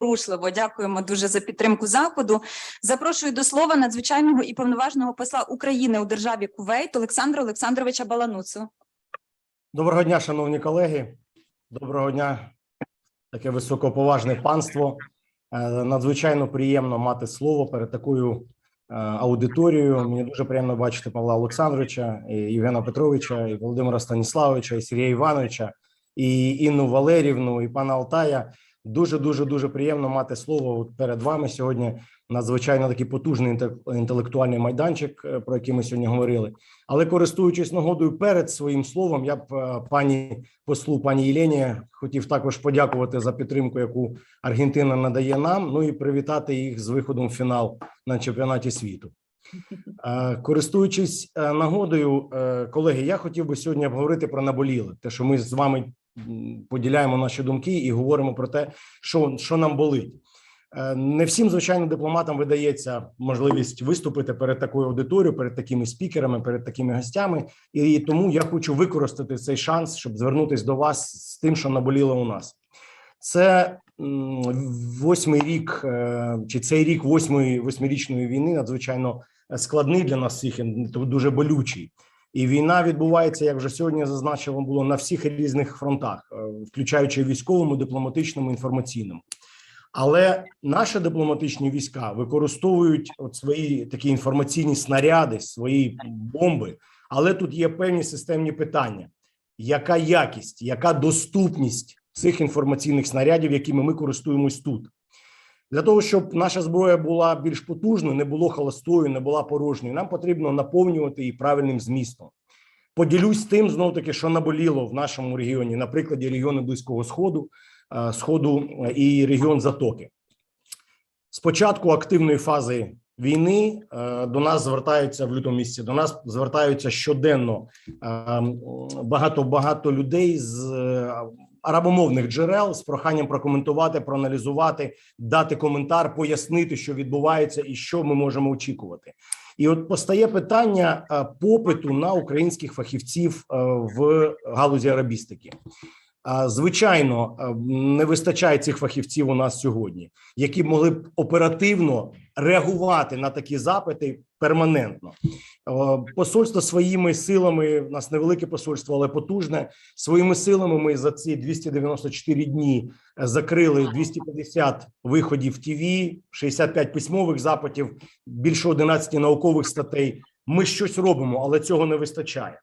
Рушливо дякуємо дуже за підтримку заходу. Запрошую до слова надзвичайного і повноважного посла України у державі Кувейт Олександра Олександровича Балануцу. Доброго дня, шановні колеги. Доброго дня, таке високоповажне панство. Е, Надзвичайно приємно мати слово перед такою е, аудиторією. Мені дуже приємно бачити Павла Олександровича, і Євгена Петровича, і Володимира Станіславовича, і Сергія Івановича, і Інну Валерівну, і пана Алтая. Дуже дуже дуже приємно мати слово перед вами сьогодні. Надзвичайно такий потужний інтелектуальний майданчик, е, про який ми сьогодні говорили. Але користуючись нагодою перед своїм словом, я б е, пані послу, пані Єлені, хотів також подякувати за підтримку, яку Аргентина надає нам. Ну і привітати їх з виходом в фінал на чемпіонаті світу. Е, Користуючись нагодою, колеги, я хотів би сьогодні обговорити про наболіле, те, що ми з вами поділяємо наші думки і говоримо про те, що, що нам болить. Е, Не всім, звичайно, дипломатам видається можливість виступити перед такою аудиторією, перед такими спікерами, перед такими гостями. І тому я хочу використати цей шанс, щоб звернутися до вас з тим, що наболіло у нас. Це восьмий рік, е, чи цей рік восьмої восьмирічної війни надзвичайно складний для нас всіх, дуже болючий. І війна відбувається, як вже сьогодні зазначено було на всіх різних фронтах, е, включаючи військовому, дипломатичному, інформаційному. Але наші дипломатичні війська використовують от свої такі інформаційні снаряди, свої бомби. Але тут є певні системні питання: яка якість, яка доступність цих інформаційних снарядів, якими ми користуємось тут? Для того щоб наша зброя була більш потужною, не було холостою, не була порожньою, нам потрібно наповнювати її правильним змістом. Поділюсь тим знов таки, що наболіло в нашому регіоні, на прикладі регіону Близького Сходу, е, Сходу е, і регіон Затоки. З початку активної фази війни е, до нас звертаються в лютому місяці. До нас звертаються щоденно багато багато людей з арабомовних джерел з проханням прокоментувати, проаналізувати, дати коментар, пояснити, що відбувається і що ми можемо очікувати. І от постає питання е, попиту на українських фахівців е, в галузі арабістики. Звичайно, не вистачає цих фахівців у нас сьогодні, які могли б оперативно реагувати на такі запити перманентно. Посольство своїми силами, у нас невелике посольство, але потужне. Своїми силами ми за ці 294 дні закрили 250 виходів ТВ, 65 письмових запитів, більше 11 наукових статей. Ми щось робимо, але цього не вистачає.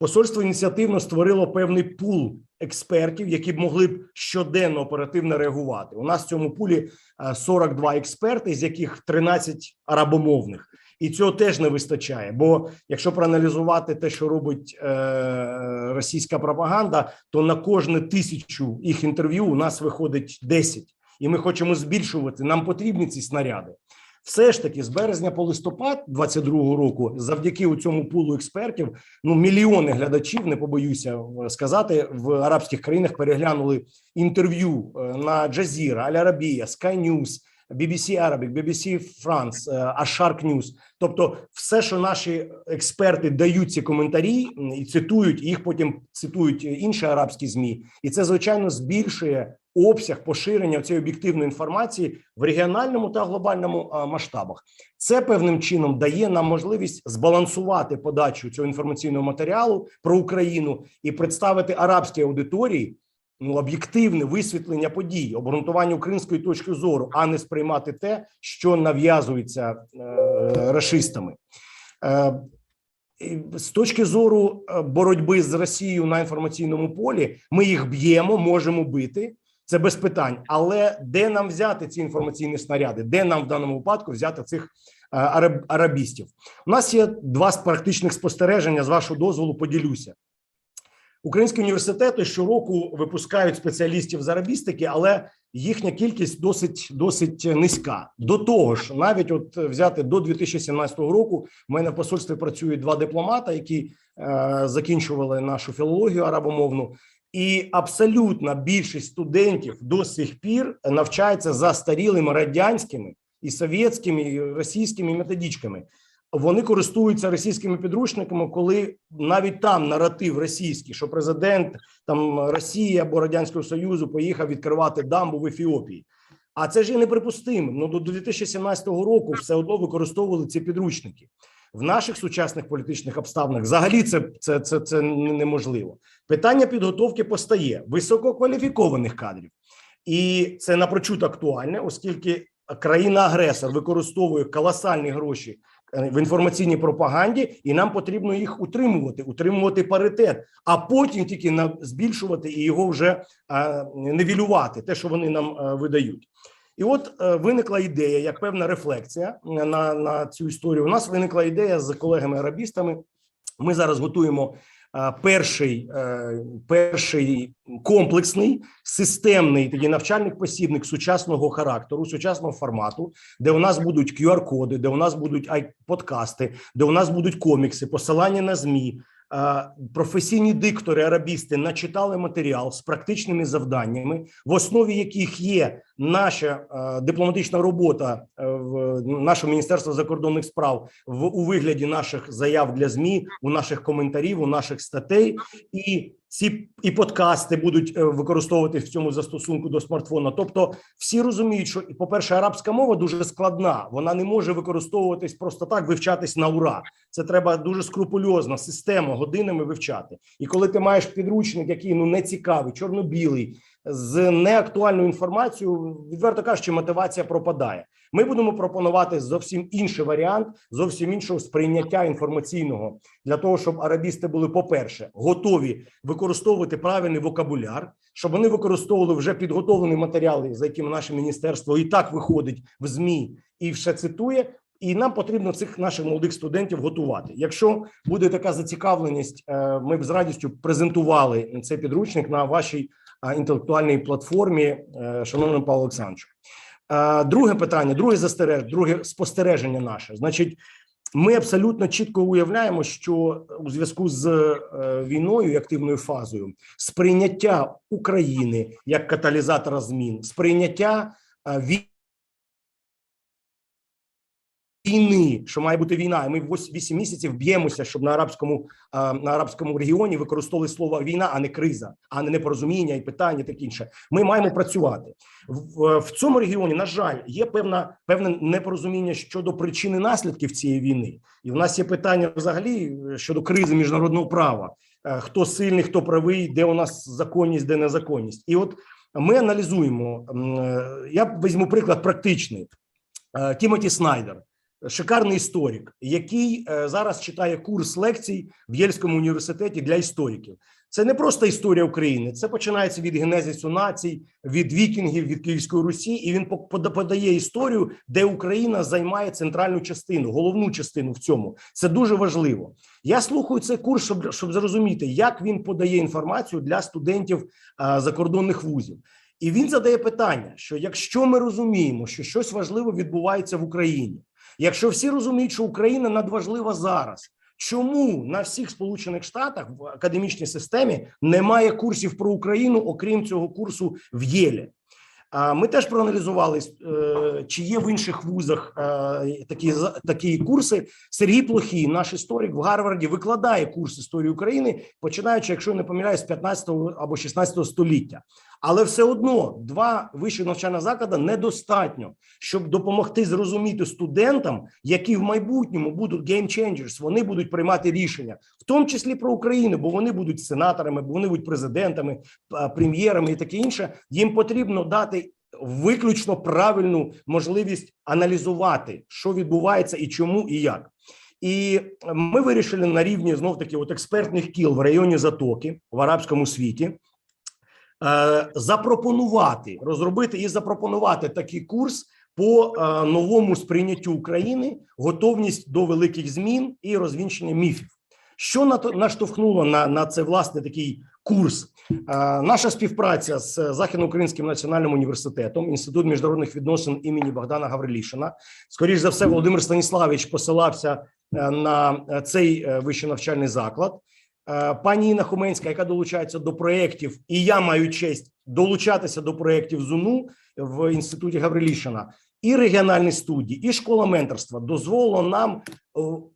Посольство ініціативно створило певний пул експертів, які б могли б щоденно оперативно реагувати. У нас в цьому пулі е, 42 експерти, з яких 13 арабомовних, і цього теж не вистачає. Бо якщо проаналізувати те, що робить е, російська пропаганда, то на кожне тисячу їх інтерв'ю у нас виходить 10. і ми хочемо збільшувати. Нам потрібні ці снаряди. Все ж таки, з березня по листопад 22-го року, завдяки у цьому пулу експертів, ну мільйони глядачів, не побоюся е, сказати, в арабських країнах переглянули інтерв'ю е, на Джазіра, Аль Арабія, Sky News, BBC Arabic, BBC France, е, News. Тобто, все, що наші експерти дають ці коментарі і цитують, їх потім цитують інші арабські змі, і це звичайно збільшує обсяг поширення цієї об'єктивної інформації в регіональному та глобальному масштабах. Це певним чином дає нам можливість збалансувати подачу цього інформаційного матеріалу про Україну і представити арабській аудиторії ну об'єктивне висвітлення подій, обґрунтування української точки зору, а не сприймати те, що нав'язується е, рашистами. Е, з точки зору е, боротьби з Росією на інформаційному полі, ми їх б'ємо, можемо бити. Це без питань. Але де нам взяти ці інформаційні снаряди? Де нам в даному випадку взяти цих е, араб- арабістів? У нас є два практичних спостереження. З вашого дозволу поділюся. Українські університети щороку випускають спеціалістів з арабістики, але їхня кількість досить досить низька. До того ж, навіть от взяти до 2017 року, в мене в посольстві працюють два дипломата, які е, закінчували нашу філологію арабомовну. І абсолютна більшість студентів до сих пір навчається за старілими радянськими і совєтськими, і російськими методичками. Вони користуються російськими підручниками, коли навіть там наратив російський, що президент там Росії або Радянського Союзу поїхав відкривати дамбу в Ефіопії. А це ж є неприпустимим. Ну до 2017 року все одно використовували ці підручники. В наших сучасних політичних обставинах взагалі це, це, це, це неможливо. Питання підготовки постає висококваліфікованих кадрів, і це напрочуд актуальне, оскільки країна-агресор використовує колосальні гроші в інформаційній пропаганді, і нам потрібно їх утримувати, утримувати паритет, а потім тільки на збільшувати і його вже е, невілювати, те, що вони нам е, видають. І от е, виникла ідея, як певна рефлексія на, на цю історію. У нас виникла ідея з колегами-арабістами. Ми зараз готуємо е, перший, е, перший комплексний системний такий навчальний посібник сучасного характеру, сучасного формату, де у нас будуть QR-коди, де у нас будуть подкасти, де у нас будуть комікси, посилання на змі. Професійні диктори, арабісти начитали матеріал з практичними завданнями, в основі яких є наша е, дипломатична робота е, в нашого міністерства закордонних справ в у вигляді наших заяв для змі, у наших коментарів, у наших статей, і ці і подкасти будуть е, використовувати в цьому застосунку до смартфона. Тобто, всі розуміють, що по-перше, арабська мова дуже складна. Вона не може використовуватись просто так, вивчатись на ура. Це треба дуже скрупульозно, системно, годинами вивчати. І коли ти маєш підручник, який ну не цікавий, чорно-білий, з неактуальною інформацією, відверто кажучи, мотивація пропадає. Ми будемо пропонувати зовсім інший варіант, зовсім іншого сприйняття інформаційного для того, щоб арабісти були, по-перше, готові використовувати правильний вокабуляр, щоб вони використовували вже підготовлені матеріали, за якими наше міністерство і так виходить в змі і ще цитує. І нам потрібно цих наших молодих студентів готувати. Якщо буде така зацікавленість, е, ми б з радістю презентували цей підручник на вашій інтелектуальній платформі, е, шановним Павло Олександровичу. Е, Друге питання, друге застереж, друге спостереження наше. Значить, ми абсолютно чітко уявляємо, що у зв'язку з е, війною і активною фазою сприйняття України як каталізатора змін, сприйняття війни, що має бути війна, і ми 8 місяців б'ємося, щоб на арабському на арабському регіоні використовували слово війна, а не криза, а не непорозуміння і питання, таке інше. Ми маємо працювати в, в цьому регіоні. На жаль, є певна певне непорозуміння щодо причини наслідків цієї війни, і в нас є питання взагалі е, щодо кризи міжнародного права. Е, Хто сильний, хто правий, де у нас законність, де незаконність, і от ми аналізуємо. е, Я візьму приклад практичний. Тімоті Снайдер, шикарний історик, який е, зараз читає курс лекцій в Єльському університеті для істориків. Це не просто історія України, це починається від генезису націй, від вікінгів, від Київської Русі, і він пода- подає історію, де Україна займає центральну частину, головну частину в цьому. Це дуже важливо. Я слухаю цей курс, щоб, щоб зрозуміти, як він подає інформацію для студентів а, закордонних вузів. І він задає питання: що якщо ми розуміємо, що щось важливе відбувається в Україні, якщо всі розуміють, що Україна надважлива зараз. Чому на всіх сполучених штатах в академічній системі немає курсів про Україну, окрім цього курсу в Єлі? А ми теж проаналізували, е, чи є в інших вузах е, такі такі курси. Сергій Плохій, наш історик в Гарварді, викладає курс історії України, починаючи, якщо не помиляюсь, з 15 або 16 століття. Але все одно два вищі навчальні заклади недостатньо, щоб допомогти зрозуміти студентам, які в майбутньому будуть changers, Вони будуть приймати рішення, в тому числі про Україну, бо вони будуть сенаторами, бо вони будуть президентами, прем'єрами і таке інше. Їм потрібно дати виключно правильну можливість аналізувати, що відбувається і чому, і як. І ми вирішили на рівні знов таки от експертних кіл в районі Затоки в арабському світі запропонувати розробити і запропонувати такий курс по е, новому сприйняттю України, готовність до великих змін і розвінчення міфів. Що наштовхнуло на, на це власне такий курс? Е, наша співпраця з Західноукраїнським національним університетом, інститут міжнародних відносин імені Богдана Гаврилішина. Скоріш за все, Володимир Станіславович посилався е, на е, цей е, вищий навчальний заклад. Е, Пані Інна Хуменська, яка долучається до проєктів, і я маю честь долучатися до проєктів ЗУНУ в інституті Гаврилішина, і регіональні студії, і школа менторства. Дозволило нам е,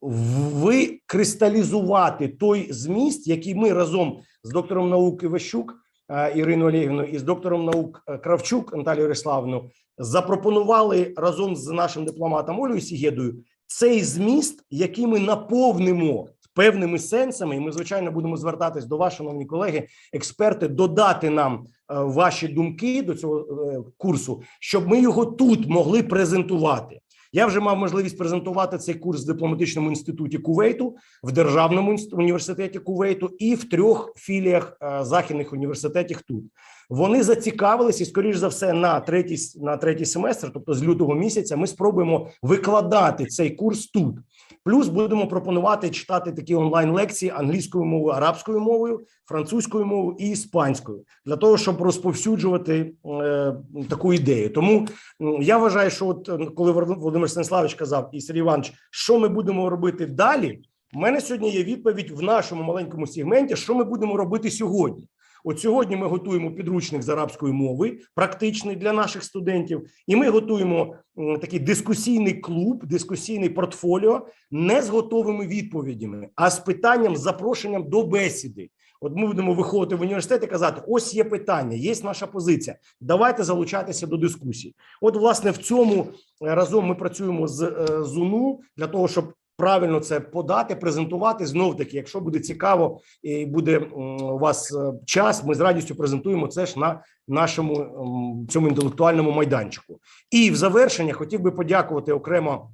викристалізувати той зміст, який ми разом з доктором науки Ващук е, Ірину Олегівну і з доктором наук Кравчук Наталією Ярославну запропонували разом з нашим дипломатом Олею Сігєдою цей зміст, який ми наповнимо певними сенсами. І ми, звичайно, будемо звертатись до вас, шановні колеги, експерти, додати нам е, ваші думки до цього е, курсу, щоб ми його тут могли презентувати. Я вже мав можливість презентувати цей курс в дипломатичному інституті Кувейту, в державному університеті Кувейту і в трьох філіях е, західних університетів тут. Вони зацікавилися, і скоріш за все, на третій на третій семестр, тобто з лютого місяця, ми спробуємо викладати цей курс тут. Плюс будемо пропонувати читати такі онлайн лекції англійською мовою, арабською мовою, французькою мовою і іспанською для того, щоб розповсюджувати е, таку ідею. Тому я вважаю, що от коли Володимир Станіславович казав і Сергій Іванович, що ми будемо робити далі. У мене сьогодні є відповідь в нашому маленькому сегменті, що ми будемо робити сьогодні. От сьогодні ми готуємо підручник з арабської мови, практичний для наших студентів, і ми готуємо такий дискусійний клуб, дискусійний портфоліо не з готовими відповідями, а з питанням, з запрошенням до бесіди. От ми будемо виходити в університет і казати: ось є питання, є наша позиція. Давайте залучатися до дискусії. От, власне, в цьому е, разом ми працюємо з е, ЗУНУ для того, щоб правильно це подати, презентувати. Знов таки, якщо буде цікаво і буде у вас е, час, ми з радістю презентуємо це ж на нашому цьому інтелектуальному майданчику. І в завершення хотів би подякувати окремо.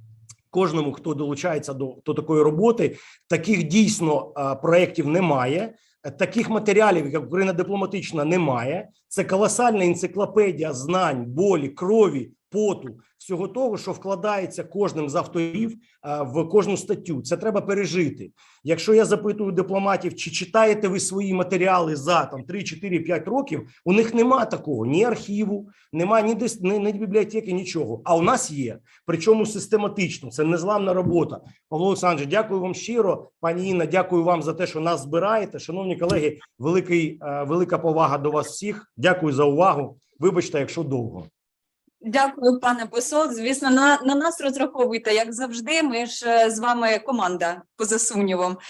Кожному, хто долучається до, до такої роботи, таких дійсно проєктів немає. Таких матеріалів, як Україна дипломатична, немає. Це колосальна енциклопедія знань, болі, крові, поту, всього того, що вкладається кожним з авторів в кожну статтю. Це треба пережити. Якщо я запитую дипломатів, чи читаєте ви свої матеріали за там 3, 4, 5 років, у них нема такого ні архіву, нема ні дис, ні, ні бібліотеки, нічого. А у нас є. Причому систематично. Це незламна робота. Павло Олександрович, дякую вам щиро. Пані Інна, дякую вам за те, що нас збираєте. Шановні колеги, великий, е, велика повага до вас всіх. Дякую за увагу. Вибачте, якщо довго. Дякую, пане посол. Звісно, на, на нас розраховуйте, як завжди. Ми ж е, з вами команда поза сумнівом.